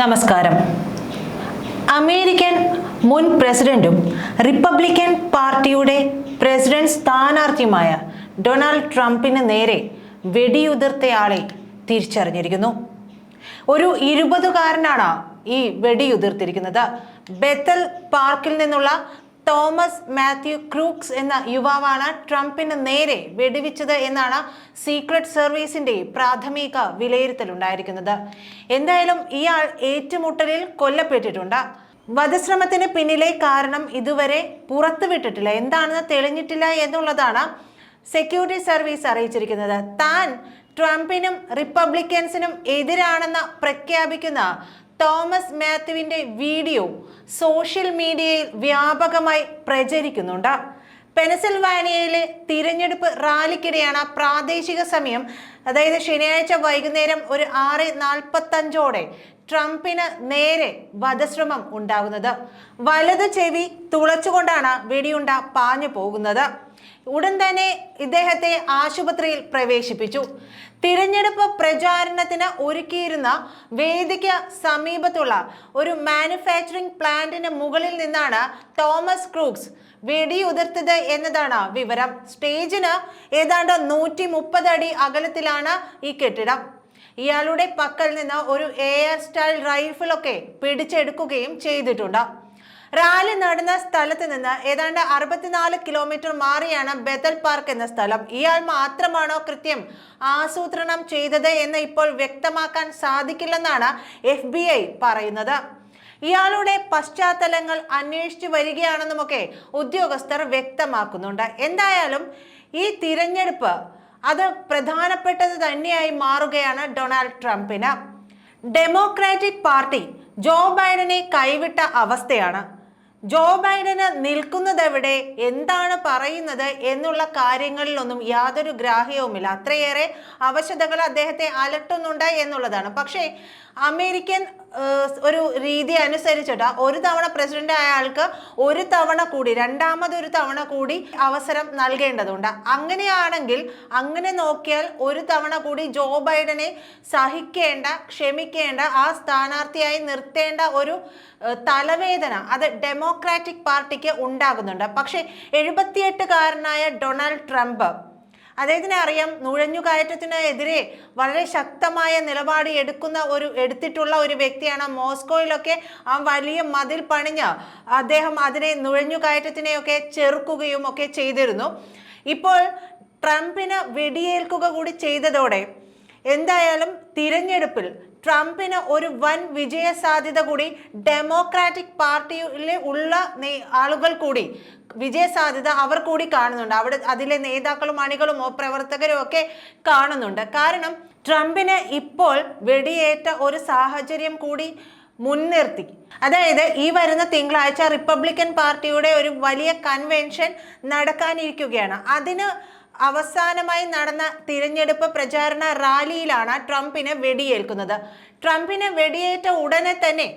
നമസ്കാരം. അമേരിക്കൻ മുൻ പ്രസിഡന്റും റിപ്പബ്ലിക്കൻ പാർട്ടിയുടെ പ്രസിഡന്റ് സ്ഥാനാർത്ഥിയുമായ ഡൊണാൾഡ് ട്രംപിന് നേരെ വെടിയുതിർത്തയാളെ തിരിച്ചറിഞ്ഞിരിക്കുന്നു. ഒരു ഇരുപതുകാരനാണ് ഈ വെടിയുതിർത്തിരിക്കുന്നത്. ബെത്തൽ പാർക്കിൽ നിന്നുള്ള തോമസ് മാത്യു ക്രൂക്സ് എന്ന യുവാവാണ് ട്രംപിന് നേരെ വെടിവെച്ചത് എന്നാണ് സീക്രട്ട് സർവീസിന്റെ പ്രാഥമിക വിലയിരുത്തലുണ്ടായിരിക്കുന്നത്. എന്തായാലും ഇയാൾ ഏറ്റുമുട്ടലിൽ കൊല്ലപ്പെട്ടിട്ടുണ്ട്. വധശ്രമത്തിന് പിന്നിലെ കാരണം ഇതുവരെ പുറത്തുവിട്ടിട്ടില്ല. എന്താണെന്ന് തെളിഞ്ഞിട്ടില്ല എന്നുള്ളതാണ് സെക്യൂരിറ്റി സർവീസ് അറിയിച്ചിരിക്കുന്നത്. താൻ ട്രംപിനും റിപ്പബ്ലിക്കൻസിനും എതിരാണെന്ന് പ്രഖ്യാപിക്കുന്ന തോമസ് മാത്യുവിന്റെ വീഡിയോ സോഷ്യൽ മീഡിയയിൽ വ്യാപകമായി പ്രചരിക്കുന്നുണ്ട്. പെനസിൽവാനിയയിലെ തിരഞ്ഞെടുപ്പ് റാലിക്കിടെയാണ് പ്രാദേശിക സമയം. അതായത് ശനിയാഴ്ച വൈകുന്നേരം ഒരു ആറ് നാൽപ്പത്തഞ്ചോടെ ട്രംപിന് നേരെ വധശ്രമം ഉണ്ടാകുന്നത്. വലത് ചെവി തുളച്ചുകൊണ്ടാണ് വെടിയുണ്ട പാഞ്ഞു പോകുന്നത് ഉടൻ തന്നെ ഇദ്ദേഹത്തെ ആശുപത്രിയിൽ പ്രവേശിപ്പിച്ചു. തിരഞ്ഞെടുപ്പ് പ്രചാരണത്തിന് ഒരുക്കിയിരുന്ന വേദിക്ക് സമീപത്തുള്ള ഒരു മാനുഫാക്ചറിംഗ് പ്ലാന്റിന് മുകളിൽ നിന്നാണ് തോമസ് ക്രൂക്സ് വെടിയുതിർത്തത് എന്നതാണ് വിവരം. സ്റ്റേജിന് ഏതാണ്ട് നൂറ്റി മുപ്പത് അടി അകലത്തിലാണ് ഈ കെട്ടിടം. ഇയാളുടെ പക്കൽ നിന്ന് ഒരു എയർ സ്റ്റൈൽ റൈഫിളൊക്കെ പിടിച്ചെടുക്കുകയും ചെയ്തിട്ടുണ്ട്. റാലി നടന്ന സ്ഥലത്ത് നിന്ന് ഏതാണ്ട് അറുപത്തിനാല് കിലോമീറ്റർ മാറിയാണ് ബദൽ പാർക്ക് എന്ന സ്ഥലം. ഇയാൾ മാത്രമാണോ കൃത്യം ആസൂത്രണം ചെയ്തത് എന്ന് ഇപ്പോൾ വ്യക്തമാക്കാൻ സാധിക്കില്ലെന്നാണ് എഫ് ബി ഐ പറയുന്നത്. ഇയാളുടെ പശ്ചാത്തലങ്ങൾ അന്വേഷിച്ചു വരികയാണെന്നുമൊക്കെ ഉദ്യോഗസ്ഥർ വ്യക്തമാക്കുന്നുണ്ട്. എന്തായാലും ഈ തിരഞ്ഞെടുപ്പ് അത് പ്രധാനപ്പെട്ടത് തന്നെയായി മാറുകയാണ് ഡൊണാൾഡ് ട്രംപിന്. ഡെമോക്രാറ്റിക് പാർട്ടി ജോ ബൈഡനെ കൈവിട്ട അവസ്ഥയാണ്. ജോ ബൈഡന് നിൽക്കുന്നതെവിടെ എന്താണ് പറയുന്നത് എന്നുള്ള കാര്യങ്ങളിലൊന്നും യാതൊരു ഗ്രാഹ്യവുമില്ല. അത്രയേറെ അവശതകൾ അദ്ദേഹത്തെ അലട്ടുന്നുണ്ട് എന്നുള്ളതാണ്. പക്ഷേ അമേരിക്കൻ ഒരു രീതി അനുസരിച്ചിട്ട് ഒരു തവണ പ്രസിഡന്റ് ആയ ആൾക്ക് ഒരു തവണ കൂടി രണ്ടാമതൊരു തവണ കൂടി അവസരം നൽകേണ്ടതുണ്ട്. അങ്ങനെയാണെങ്കിൽ അങ്ങനെ നോക്കിയാൽ ഒരു തവണ കൂടി ജോ ബൈഡനെ സഹിക്കേണ്ട ക്ഷമിക്കേണ്ട ആ സ്ഥാനാർത്ഥിയായി നിർത്തേണ്ട ഒരു തലവേദന അത് ഡെമോക്രാറ്റിക് പാർട്ടിക്ക് ഉണ്ടാകുന്നുണ്ട്. പക്ഷേ എഴുപത്തിയെട്ടുകാരനായ ഡൊണാൾഡ് ട്രംപ് അദ്ദേഹത്തിന് അറിയാം നുഴഞ്ഞുകയറ്റത്തിനെതിരെ വളരെ ശക്തമായ നിലപാട് എടുക്കുന്ന ഒരു എടുത്തിട്ടുള്ള ഒരു വ്യക്തിയാണ് മോസ്കോയിലൊക്കെ ആ വലിയ മതിൽ പണിഞ്ഞ് അദ്ദേഹം അതിനെ നുഴഞ്ഞുകയറ്റത്തിനെയൊക്കെ ചെറുക്കുകയും ഒക്കെ ചെയ്തിരുന്നു. ഇപ്പോൾ ട്രംപിന് വെടിയേൽക്കുക കൂടി ചെയ്തതോടെ എന്തായാലും തിരഞ്ഞെടുപ്പിൽ ട്രംപിന് ഒരു വൻ വിജയ സാധ്യത കൂടി ഡെമോക്രാറ്റിക് പാർട്ടിയിൽ ഉള്ള ആളുകൾ കൂടി വിജയ സാധ്യത അവർ കൂടി കാണുന്നുണ്ട്. അവിടെ അതിലെ നേതാക്കളും അണികളുമോ പ്രവർത്തകരും ഒക്കെ കാണുന്നുണ്ട്. കാരണം ട്രംപിന് ഇപ്പോൾ വെടിയേറ്റ ഒരു സാഹചര്യം കൂടി മുൻനിർത്തി. അതായത് ഈ വരുന്ന തിങ്കളാഴ്ച റിപ്പബ്ലിക്കൻ പാർട്ടിയുടെ ഒരു വലിയ കൺവെൻഷൻ നടക്കാനിരിക്കുകയാണ്. അതിന് അവസാനമായി നടന്ന തിരഞ്ഞെടുപ്പ് പ്രചാരണ റാലിയിലാണ് ട്രംപിന് വെടിയേൽക്കുന്നത്. ട്രംപിന് വെടിയേറ്റ ഉടനെ തന്നെ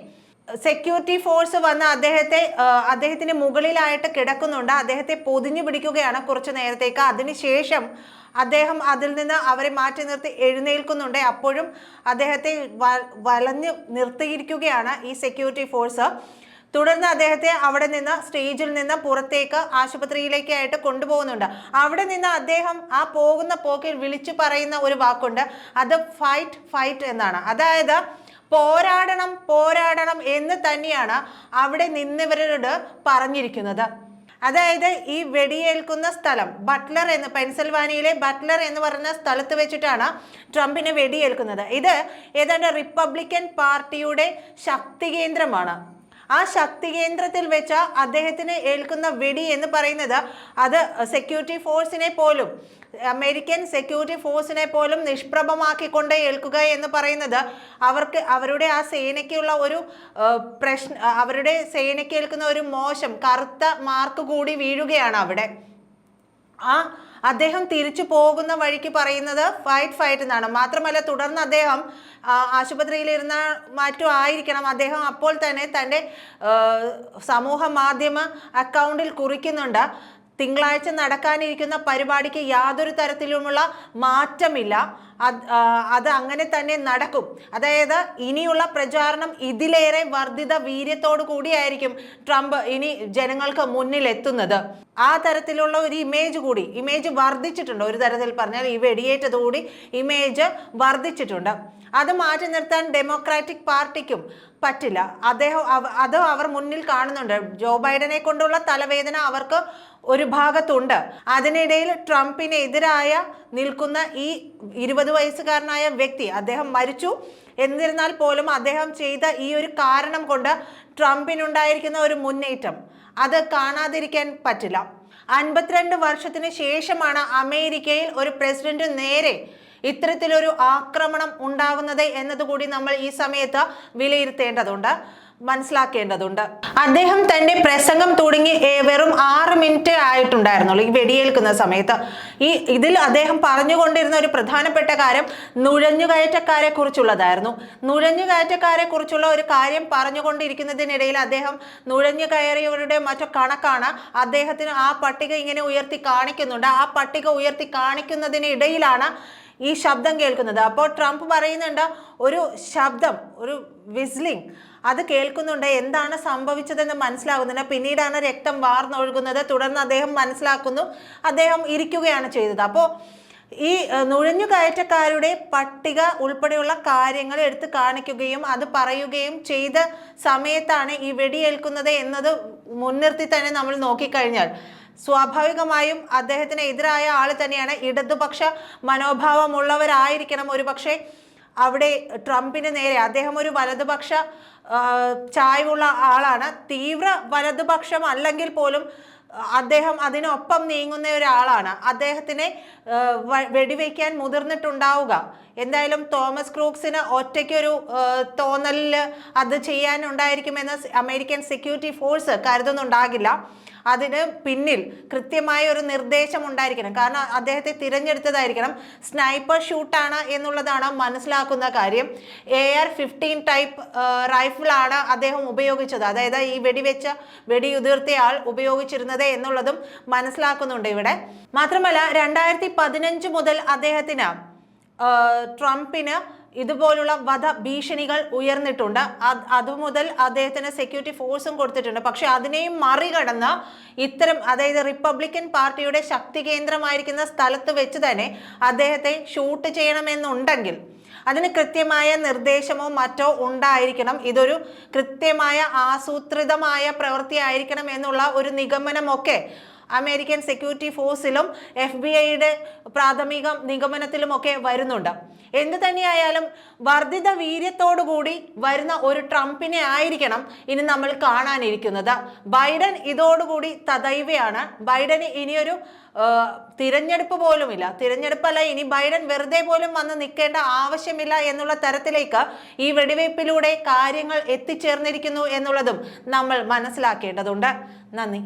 സെക്യൂരിറ്റി ഫോഴ്സ് വന്ന് അദ്ദേഹത്തെ അദ്ദേഹത്തിന് മുകളിലായിട്ട് കിടക്കുന്നുണ്ട്. അദ്ദേഹത്തെ പൊതിഞ്ഞു പിടിക്കുകയാണ് കുറച്ച് നേരത്തേക്ക്. അതിനുശേഷം അദ്ദേഹം അതിൽ നിന്ന് അവരെ മാറ്റി നിർത്തി എഴുന്നേൽക്കുന്നുണ്ട്. അപ്പോഴും അദ്ദേഹത്തെ വലഞ്ഞു നിർത്തിയിരിക്കുകയാണ് ഈ സെക്യൂരിറ്റി ഫോഴ്സ് തുടർന്ന് അദ്ദേഹത്തെ അവിടെ നിന്ന് സ്റ്റേജിൽ നിന്ന് പുറത്തേക്ക് ആശുപത്രിയിലേക്കായിട്ട് കൊണ്ടുപോകുന്നുണ്ട്. അവിടെ നിന്ന് അദ്ദേഹം ആ പോകുന്ന പോക്കിൽ വിളിച്ചു പറയുന്ന ഒരു വാക്കുണ്ട്. അത് ഫൈറ്റ് ഫൈറ്റ് എന്നാണ്. അതായത് പോരാടണം പോരാടണം എന്ന് തന്നെയാണ് അവിടെ നിന്നവരോട് പറഞ്ഞിരിക്കുന്നത്. അതായത് ഈ വെടിയേൽക്കുന്ന സ്ഥലം ബട്ട്ലർ എന്ന് പെൻസിൽവാനിയയിലെ ബട്ട്ലർ എന്ന് പറയുന്ന സ്ഥലത്ത് വെച്ചിട്ടാണ് ട്രംപിന് വെടിയേൽക്കുന്നത്. ഇത് ഏതാണ്ട് റിപ്പബ്ലിക്കൻ പാർട്ടിയുടെ ശക്തി കേന്ദ്രമാണ്. ആ ശക്തി കേന്ദ്രത്തിൽ വെച്ച അദ്ദേഹത്തിന് ഏൽക്കുന്ന വെടി എന്ന് പറയുന്നത് അത് സെക്യൂരിറ്റി ഫോഴ്സിനെ പോലും അമേരിക്കൻ സെക്യൂരിറ്റി ഫോഴ്സിനെ പോലും നിഷ്പ്രഭമാക്കിക്കൊണ്ട് ഏൽക്കുക എന്ന് പറയുന്നത് അവർക്ക് അവരുടെ ആ സേനയ്ക്കുള്ള ഒരു പ്രശ്ന അവരുടെ സേനയ്ക്ക് ഏൽക്കുന്ന ഒരു മോശം കറുത്ത മാർക്ക് കൂടി വീഴുകയാണ് അവിടെ. ആ അദ്ദേഹം തിരിച്ചു പോകുന്ന വഴിക്ക് പറയുന്നത് ഫൈറ്റ് ഫൈറ്റ് എന്നാണ്. മാത്രമല്ല തുടർന്ന് അദ്ദേഹം ആശുപത്രിയിലിരുന്ന മാറ്റം ആയിരിക്കണം. അദ്ദേഹം അപ്പോൾ തന്നെ തന്റെ സമൂഹ മാധ്യമ അക്കൗണ്ടിൽ കുറിക്കുന്നുണ്ട്. തിങ്കളാഴ്ച നടക്കാനിരിക്കുന്ന പരിപാടിക്ക് യാതൊരു തരത്തിലുമുള്ള മാറ്റമില്ല. അത് അങ്ങനെ തന്നെ നടക്കും. അതായത് ഇനിയുള്ള പ്രചാരണം ഇതിലേറെ വർദ്ധിത വീര്യത്തോടു കൂടിയായിരിക്കും ട്രംപ് ഇനി ജനങ്ങൾക്ക് മുന്നിൽ എത്തുന്നത് ആ തരത്തിലുള്ള ഒരു ഇമേജ് കൂടി ഇമേജ് വർദ്ധിച്ചിട്ടുണ്ട്. ഒരു തരത്തിൽ പറഞ്ഞാൽ ഈ വെടിയേറ്റതുകൂടി ഇമേജ് വർദ്ധിച്ചിട്ടുണ്ട്. അത് മാറ്റി നിർത്താൻ ഡെമോക്രാറ്റിക് പാർട്ടിക്കും പറ്റില്ല. അദ്ദേഹം അത് അവർ മുന്നിൽ കാണുന്നുണ്ട്. ജോ ബൈഡനെ കൊണ്ടുള്ള തലവേദന അവർക്ക് ഒരു ഭാഗത്തുണ്ട്. അതിനിടയിൽ ട്രംപിനെതിരായ നിൽക്കുന്ന ഈ ഇരുപത് വയസ്സുകാരനായ വ്യക്തി അദ്ദേഹം മരിച്ചു. എന്നിരുന്നാൽ പോലും അദ്ദേഹം ചെയ്ത ഈ ഒരു കാരണം കൊണ്ട് ട്രംപിനുണ്ടായിരിക്കുന്ന ഒരു മുന്നേറ്റം അത് കാണാതിരിക്കാൻ പറ്റില്ല. അൻപത്തിരണ്ട് വർഷത്തിന് ശേഷമാണ് അമേരിക്കയിൽ ഒരു പ്രസിഡന്റ് നേരെ ഇത്തരത്തിലൊരു ആക്രമണം ഉണ്ടാവുന്നത് എന്നതുകൂടി നമ്മൾ ഈ സമയത്ത് വിലയിരുത്തേണ്ടതുണ്ട്. മനസ്സിലാക്കേണ്ടതുണ്ട്. അദ്ദേഹം തന്റെ പ്രസംഗം തുടങ്ങി വെറും ആറ് മിനിറ്റ് ആയിട്ടുണ്ടായിരുന്നുള്ളൂ ഈ വെടിയേൽക്കുന്ന സമയത്ത്. ഈ ഇതിൽ അദ്ദേഹം പറഞ്ഞുകൊണ്ടിരുന്ന ഒരു പ്രധാനപ്പെട്ട കാര്യം നുഴഞ്ഞുകയറ്റക്കാരെ കുറിച്ചുള്ളതായിരുന്നു നുഴഞ്ഞുകയറ്റക്കാരെ കുറിച്ചുള്ള ഒരു കാര്യം പറഞ്ഞുകൊണ്ടിരിക്കുന്നതിനിടയിൽ അദ്ദേഹം നുഴഞ്ഞു കയറിയവരുടെ മറ്റു കണക്കാണ് അദ്ദേഹത്തിന് ആ പട്ടിക ഇങ്ങനെ ഉയർത്തി കാണിക്കുന്നുണ്ട്. ആ പട്ടിക ഉയർത്തി കാണിക്കുന്നതിനിടയിലാണ് ഈ ശബ്ദം കേൾക്കുന്നത്. അപ്പോൾ ട്രംപ് പറയുന്നുണ്ട് ഒരു ശബ്ദം ഒരു വിസ്ലിംഗ് അത് കേൾക്കുന്നുണ്ട്. എന്താണ് സംഭവിച്ചതെന്ന് മനസ്സിലാകുന്നില്ല. പിന്നീടാണ് രക്തം വാർന്നൊഴുകുന്നത്. തുടർന്ന് അദ്ദേഹം മനസ്സിലാക്കുന്നു. അദ്ദേഹം ഇരിക്കുകയാണ് ചെയ്തത്. അപ്പോൾ ഈ നുഴഞ്ഞുകയറ്റക്കാരുടെ പട്ടിക ഉൾപ്പെടെയുള്ള കാര്യങ്ങൾ എടുത്ത് കാണിക്കുകയും അത് പറയുകയും ചെയ്ത സമയത്താണ് ഈ വെടിയേൽക്കുന്നത് എന്നത് മുൻനിർത്തി തന്നെ നമ്മൾ നോക്കിക്കഴിഞ്ഞാൽ. സ്വാഭാവികമായും അദ്ദേഹത്തിന് എതിരായ ആൾ തന്നെയാണ്. ഇടതുപക്ഷ മനോഭാവമുള്ളവരായിരിക്കണം ഒരുപക്ഷെ. അവിടെ ട്രംപിന് നേരെ അദ്ദേഹം ഒരു വലതുപക്ഷ ചായവുള്ള ആളാണ്. തീവ്ര വലതുപക്ഷം അല്ലെങ്കിൽ പോലും അദ്ദേഹം അതിനൊപ്പം നീങ്ങുന്ന ഒരാളാണ്. അദ്ദേഹത്തിനെ വെടിവെക്കാൻ മുതിർന്നിട്ടുണ്ടാവുക. എന്തായാലും തോമസ് ക്രൂക്സിന് ഒറ്റയ്ക്കൊരു തോന്നലിൽ അത് ചെയ്യാനുണ്ടായിരിക്കുമെന്ന് അമേരിക്കൻ സെക്യൂരിറ്റി ഫോഴ്സ് കരുതുന്നുണ്ടാകില്ല. അതിന് പിന്നിൽ കൃത്യമായ ഒരു നിർദ്ദേശം ഉണ്ടായിരിക്കണം. കാരണം അദ്ദേഹത്തെ തിരഞ്ഞെടുത്തതായിരിക്കണം. സ്നൈപ്പർ ഷൂട്ടാണ് എന്നുള്ളതാണ് മനസ്സിലാക്കുന്ന കാര്യം. എ ആർ ഫിഫ്റ്റീൻ ടൈപ്പ് റൈഫിളാണ് അദ്ദേഹം ഉപയോഗിച്ചത്. അതായത് ഈ വെടിവെച്ച വെടിയുതിർത്തയാൾ ഉപയോഗിച്ചിരുന്നത് എന്നുള്ളതും മനസ്സിലാക്കുന്നുണ്ട് ഇവിടെ. മാത്രമല്ല രണ്ടായിരത്തി പതിനഞ്ച് മുതൽ അദ്ദേഹത്തിന് ട്രംപിന് ഇതുപോലുള്ള വധ ഭീഷണികൾ ഉയർന്നിട്ടുണ്ട്. അത് മുതൽ അദ്ദേഹത്തിന് സെക്യൂരിറ്റി ഫോഴ്സും കൊടുത്തിട്ടുണ്ട്. പക്ഷെ അതിനെയും മറികടന്ന് ഇത്തരം അതായത് റിപ്പബ്ലിക്കൻ പാർട്ടിയുടെ ശക്തി കേന്ദ്രമായിരിക്കുന്ന സ്ഥലത്ത് വെച്ച് തന്നെ അദ്ദേഹത്തെ ഷൂട്ട് ചെയ്യണമെന്നുണ്ടെങ്കിൽ അതിന് കൃത്യമായ നിർദ്ദേശമോ മറ്റോ ഉണ്ടായിരിക്കണം. ഇതൊരു കൃത്യമായ ആസൂത്രിതമായ പ്രവൃത്തി ആയിരിക്കണം എന്നുള്ള ഒരു നിഗമനമൊക്കെ അമേരിക്കൻ സെക്യൂരിറ്റി ഫോഴ്സിലും എഫ് ബി ഐയുടെ പ്രാഥമിക നിഗമനത്തിലുമൊക്കെ വരുന്നുണ്ട്. എന്ത് തന്നെയായാലും വർദ്ധിത വീര്യത്തോടുകൂടി വരുന്ന ഒരു ട്രംപിനെ ആയിരിക്കണം ഇനി നമ്മൾ കാണാനിരിക്കുന്നത്. ബൈഡൻ ഇതോടുകൂടി തദൈവയാണ് ബൈഡന് ഇനിയൊരു തിരഞ്ഞെടുപ്പ് പോലുമില്ല. തിരഞ്ഞെടുപ്പല്ല ഇനി ബൈഡൻ വെറുതെ പോലും വന്ന് നിൽക്കേണ്ട ആവശ്യമില്ല എന്നുള്ള തരത്തിലേക്ക് ഈ വെടിവയ്പ്പിലൂടെ കാര്യങ്ങൾ എത്തിച്ചേർന്നിരിക്കുന്നു എന്നുള്ളതും നമ്മൾ മനസ്സിലാക്കേണ്ടതുണ്ട്. നന്ദി.